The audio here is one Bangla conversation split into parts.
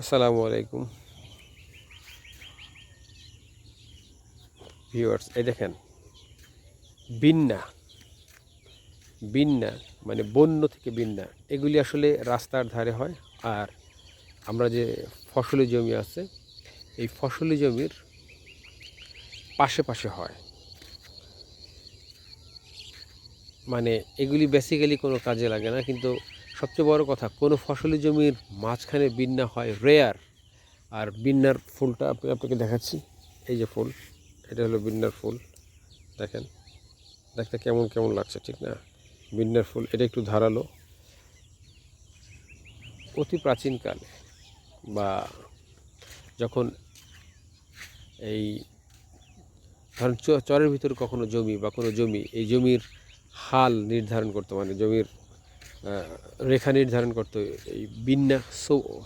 আসসালামু আলাইকুম। ভিউয়ার্স এই দেখেন, বিন্না বিন্না মানে বন্য থেকে বিন্না, এগুলি আসলে রাস্তার ধারে হয়। আর আমরা যে ফসলি জমি আছে, এই ফসলি জমির পাশে পাশে হয়। মানে এগুলি বেসিক্যালি কোনো কাজে লাগে না, কিন্তু সবচেয়ে বড় কথা, কোনো ফসলি জমির মাঝখানে বিন্না হয় রেয়ার আর বিন্নার ফুলটা আপনি আপনাকে দেখাচ্ছি, এই যে ফুল, এটা হলো বিন্নার ফুল, দেখেন, দেখতে কেমন কেমন লাগছে, ঠিক না? বিন্নার ফুল, এটা একটু ধারালো। অতি প্রাচীনকালে, বা যখন এই, ধরেন চরের ভিতরে কখনো জমি বা কোনো জমি, এই জমির হাল নির্ধারণ করতো মানে জমির রেখা নির্ধারণ করতো এই বিন্যা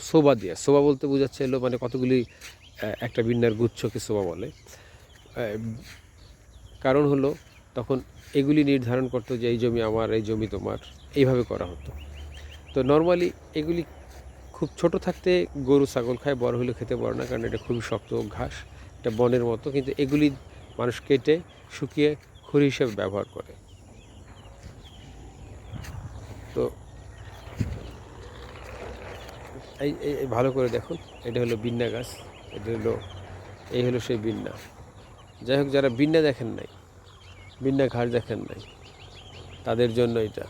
শোভা দিয়ে। শোভা বলতে বোঝাচ্ছে এলো মানে কতগুলি একটা বিন্যার গুচ্ছকে শোভা বলে। কারণ হলো তখন এগুলি নির্ধারণ করতো যে এই জমি আমার, এই জমি তোমার, এইভাবে করা হতো। তো নর্মালি এগুলি খুব ছোট থাকতে গরু, ছাগল খায়, বড় হলে খেতে পারে না, কারণ এটা খুবই শক্ত ঘাস, এটা বনের মতো। কিন্তু এগুলি মানুষ কেটে শুকিয়ে খড়ি হিসেবে ব্যবহার করে তো এই, এই- ভালো করে দেখুন, এটা হলো বিন্না গাছ, এটা হলো, এই হলো সেই বিন্না। যাই হোক, যারা বিন্না দেখেন নাই, বিন্না ঘাট দেখেন নাই, তাদের জন্য এটা।